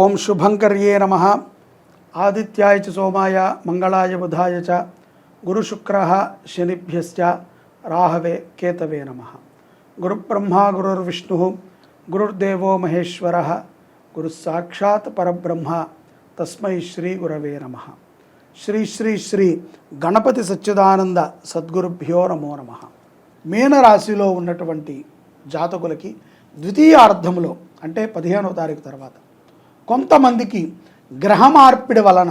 ఓం శుభంకర్యే నమ. ఆదిత్యాయ చ సోమాయ మంగళాయ బుధాయ చ గురుశుక్ర శనిభ్యశ్చ రాహవే కేతవే నమ. గురుబ్రహ్మ గురుర్విష్ణు గురుర్దేవో మహేశ్వర గురు సాక్షాత్ పరబ్రహ్మ తస్మై శ్రీ గురవే నమ. శ్రీ శ్రీ శ్రీ గణపతి సచ్చిదానంద సద్గురుభ్యో నమో నమ. మీనరాశిలో ఉన్నటువంటి జాతకులకి ద్వితీయార్థంలో అంటే పదిహేనవ తారీఖు తర్వాత కొంతమందికి గ్రహ మార్పిడి వలన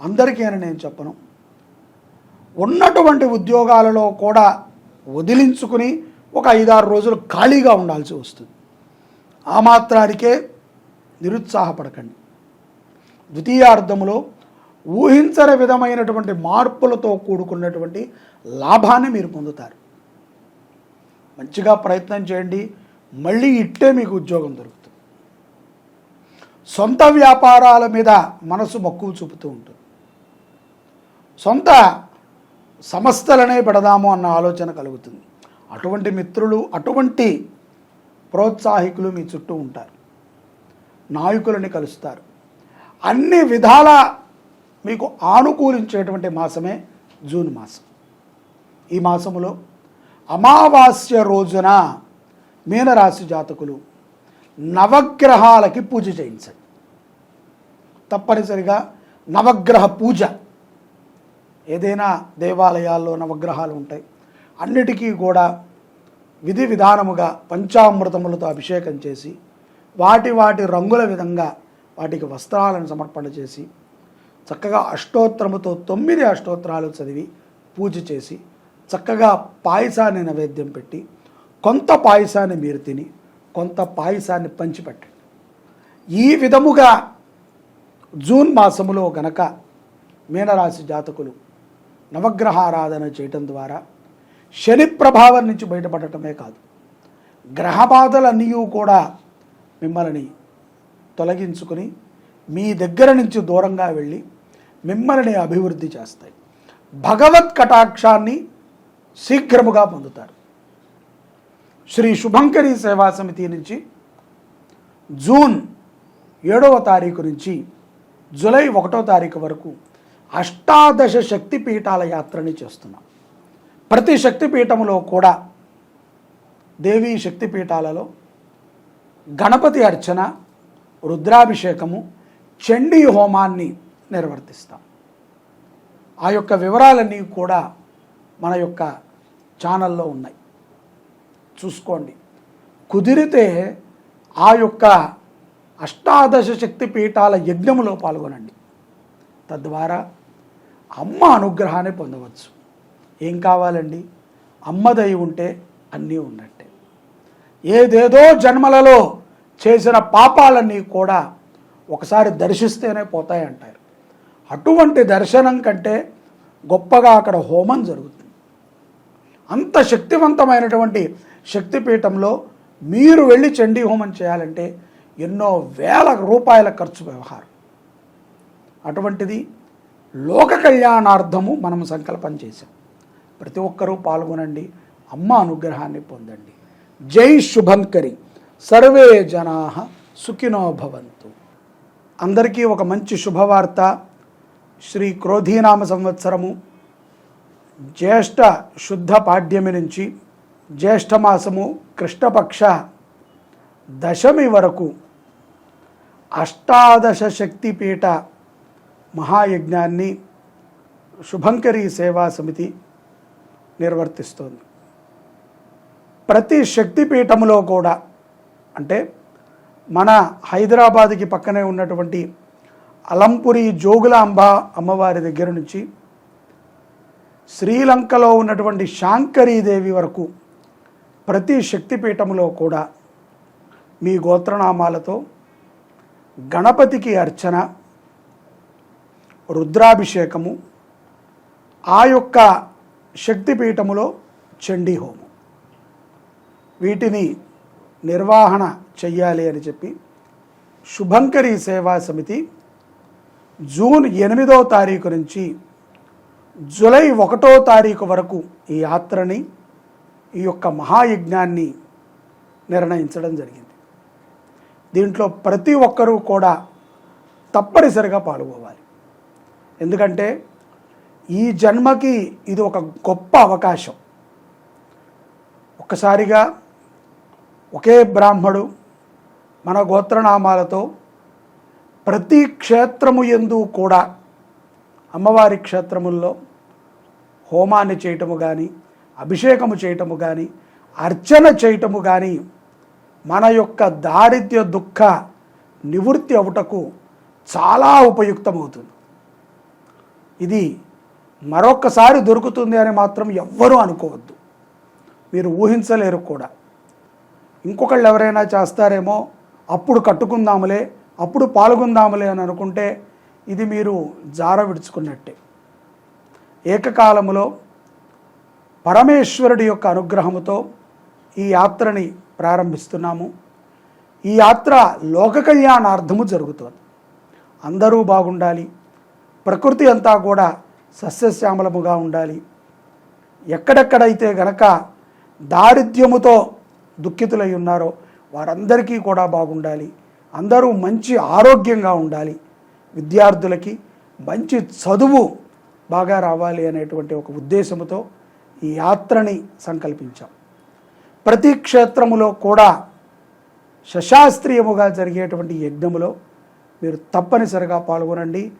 అందరికీ అని నేను చెప్పను. ఉన్నటువంటి ఉద్యోగాలలో కూడా వదిలించుకుని ఒక ఐదారు రోజులు ఖాళీగా ఉండాల్సి వస్తుంది. ఆ మాత్రానికే నిరుత్సాహపడకండి. ద్వితీయార్థములో ఊహించని విధమైనటువంటి మార్పులతో కూడుకున్నటువంటి లాభాన్ని మీరు పొందుతారు. మంచిగా ప్రయత్నం చేయండి. మళ్ళీ ఇట్టే మీకు ఉద్యోగం దొరుకుతుంది. సొంత వ్యాపారాల మీద మనసు మక్కువ చూపుతూ ఉంటుంది. సొంత సంస్థలనే పెడదాము అన్న ఆలోచన కలుగుతుంది. అటువంటి మిత్రులు అటువంటి ప్రోత్సాహికులు మీ చుట్టూ ఉంటారు. నాయకులని కలుస్తారు. అన్ని విధాల మీకు ఆనుకూలించేటువంటి మాసమే జూన్ మాసం. ఈ మాసములో అమావాస్య రోజున మీనరాశి జాతకులు నవగ్రహాలకి పూజ చేయించండి. తప్పనిసరిగా నవగ్రహ పూజ. ఏదైనా దేవాలయాల్లో నవగ్రహాలు ఉంటాయి. అన్నిటికీ కూడా విధి విధానముగా పంచామృతములతో అభిషేకం చేసి వాటి వాటి రంగుల విధంగా వాటికి వస్త్రాలను సమర్పణ చేసి చక్కగా అష్టోత్తరముతో తొమ్మిది అష్టోత్తరాలు చదివి పూజ చేసి చక్కగా పాయసాన్ని నైవేద్యం పెట్టి కొంత పాయసాన్ని మీరు తిని కొంత పాయసాన్ని పంచిపెట్టండి ఈ విధముగా జూన్ మాసములో గనక మీనరాశి జాతకులు నవగ్రహారాధన చేయటం ద్వారా శని ప్రభావం నుంచి బయటపడటమే కాదు గ్రహ కూడా మిమ్మల్ని తొలగించుకుని మీ దగ్గర నుంచి దూరంగా వెళ్ళి మిమ్మల్ని అభివృద్ధి చేస్తాయి. భగవత్ కటాక్షాన్ని శీఘ్రముగా పొందుతారు. శ్రీ శుభంకరి సేవా సమితి నుంచి జూన్ ఏడవ తారీఖు నుంచి జూలై ఒకటో తారీఖు వరకు అష్టాదశ శక్తిపీఠాల యాత్రని చేస్తున్నాం. ప్రతి శక్తిపీఠములో కూడా దేవీ శక్తిపీఠాలలో గణపతి అర్చన రుద్రాభిషేకము చండీ హోమాన్ని నిర్వర్తిస్తాం. ఆ యొక్క వివరాలన్నీ కూడా మన యొక్క ఛానల్లో ఉన్నాయి. చూసుకోండి. కుదిరితే ఆ యొక్క అష్టాదశ శక్తి పీఠాల యజ్ఞములో పాల్గొనండి. తద్వారా అమ్మ అనుగ్రహాన్ని పొందవచ్చు. ఏం కావాలండి? అమ్మదై ఉంటే అన్నీ ఉన్నట్టే. ఏదేదో జన్మలలో చేసిన పాపాలన్నీ కూడా ఒకసారి దర్శిస్తేనే పోతాయంటారు అటువంటి దర్శనం కంటే గొప్పగా అక్కడ హోమం జరుగుతుంది. అంత శక్తివంతమైనటువంటి శక్తిపీఠంలో మీరు వెళ్ళి చండీ హోమం చేయాలంటే ఎన్నో వేల రూపాయల ఖర్చు వ్యవహారం. అటువంటిది లోక కళ్యాణార్థము మనం సంకల్పం చేశాం. ప్రతి ఒక్కరూ పాల్గొనండి అమ్మ అనుగ్రహాన్ని పొందండి. జై శుభంకరి సర్వే జనా సుఖినో భవంతు. అందరికీ ఒక మంచి శుభవార్త. శ్రీ క్రోధీనామ సంవత్సరము జ్యేష్ఠ శుద్ధ పాడ్యమి నుంచి జ్యేష్ఠమాసము కృష్ణపక్ష దశమి వరకు అష్టాదశ శక్తిపీఠ మహాయజ్ఞాన్ని శుభంకరి సేవా సమితి నిర్వర్తిస్తోంది. ప్రతి శక్తిపీఠములో కూడా అంటే మన హైదరాబాద్కి పక్కనే ఉన్నటువంటి అలంపురి జోగులాంబ అమ్మవారి దగ్గర నుంచి శ్రీలంకలో ఉన్నటువంటి శాంకరీదేవి వరకు ప్రతి శక్తిపీఠములో కూడా మీ గోత్రనామాలతో గణపతికి అర్చన రుద్రాభిషేకము ఆ యొక్క శక్తిపీఠములో చండీ హోమం. వీటిని నిర్వహణ చెయ్యాలి అని చెప్పి శుభంకరి సేవా సమితి జూన్ ఎనిమిదో తారీఖు నుంచి జూలై ఒకటో తారీఖు వరకు ఈ యాత్రని ఈ యొక్క మహాయజ్ఞాన్ని నిర్ణయించడం జరిగింది. దీంట్లో ప్రతి ఒక్కరూ కూడా తప్పనిసరిగా పాల్గొవాలి. ఎందుకంటే ఈ జన్మకి ఇది ఒక గొప్ప అవకాశం. ఒక్కసారిగా ఒకే బ్రాహ్మడు మన గోత్రనామాలతో ప్రతి క్షేత్రము ఎందు కూడా అమ్మవారి క్షేత్రముల్లో హోమాన్ని చేయటము కానీ అభిషేకము చేయటము కానీ అర్చన చేయటము కానీ మన యొక్క దారిద్ర్య దుఃఖ నివృత్తి అవుటకు చాలా ఉపయుక్తమవుతుంది. ఇది మరొక్కసారి దొరుకుతుంది అని మాత్రం ఎవ్వరూ అనుకోవద్దు. మీరు ఊహించలేరు కూడా. ఇంకొకళ్ళు ఎవరైనా చేస్తారేమో అప్పుడు కట్టుకుందాములే అప్పుడు పాల్గొందాములే అని అనుకుంటే ఇది మీరు జార విడుచుకున్నట్టే ఏకకాలంలో పరమేశ్వరుడి యొక్క అనుగ్రహముతో ఈ యాత్రని ప్రారంభిస్తున్నాము. ఈ యాత్ర లోక కళ్యాణార్థము జరుగుతుంది. అందరూ బాగుండాలి. ప్రకృతి అంతా కూడా సస్యశ్యామలముగా ఉండాలి. ఎక్కడెక్కడైతే గనక దారిద్ర్యముతో దుఃఖితులై ఉన్నారో వారందరికీ కూడా బాగుండాలి. అందరూ మంచి ఆరోగ్యంగా ఉండాలి. విద్యార్థులకి మంచి చదువు బాగా రావాలి అనేటువంటి ఒక ఉద్దేశముతో యాత్రని సంకల్పించాం. ప్రతి క్షేత్రములో కూడా శశాస్త్రీయముగా జరిగేటువంటి యజ్ఞములో మీరు తప్పనిసరిగా పాల్గొనండి.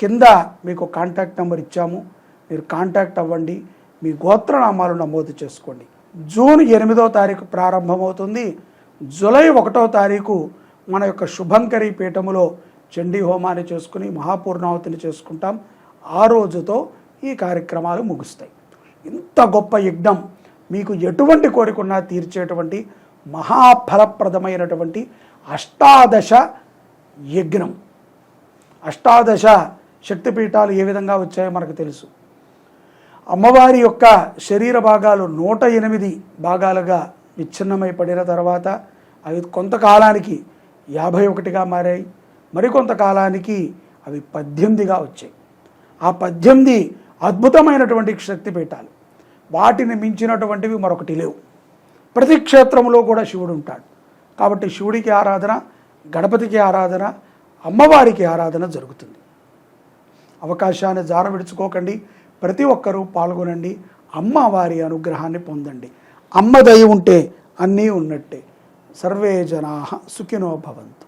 కింద మీకు కాంటాక్ట్ నెంబర్ ఇచ్చాము. మీరు కాంటాక్ట్ అవ్వండి. మీ గోత్రనామాలు నమోదు చేసుకోండి. జూన్ ఎనిమిదో తారీఖు ప్రారంభమవుతుంది. జూలై ఒకటో తారీఖు మన యొక్క శుభంకరి పీఠములో చండీ హోమాన్ని చేసుకుని మహాపూర్ణావతిని చేసుకుంటాం. ఆ రోజుతో ఈ కార్యక్రమాలు ముగుస్తాయి. ఇంత గొప్ప యజ్ఞం మీకు ఎటువంటి కోరికన్నా తీర్చేటువంటి మహాఫలప్రదమైనటువంటి అష్టాదశ యజ్ఞం. అష్టాదశ శక్తిపీఠాలు ఏ విధంగా వచ్చాయో మనకు తెలుసు. అమ్మవారి యొక్క శరీర భాగాలు నూట ఎనిమిది భాగాలుగా విచ్ఛిన్నమై పడిన తర్వాత అవి కొంతకాలానికి యాభై ఒకటిగా మారాయి. మరికొంతకాలానికి అవి పద్దెనిమిదిగా వచ్చాయి. ఆ పద్దెనిమిది అద్భుతమైనటువంటి శక్తి పీఠాలు. వాటిని మించినటువంటివి మరొకటి లేవు. ప్రతి క్షేత్రంలో కూడా శివుడు ఉంటాడు. కాబట్టి శివుడికి ఆరాధన గణపతికి ఆరాధన అమ్మవారికి ఆరాధన జరుగుతుంది. అవకాశాన్ని జార విడుచుకోకండి. ప్రతి ఒక్కరూ పాల్గొనండి. అమ్మవారి అనుగ్రహాన్ని పొందండి. అమ్మ దయ ఉంటే అన్నీ ఉన్నట్టే. సర్వే జనా సుఖినో భవంతు.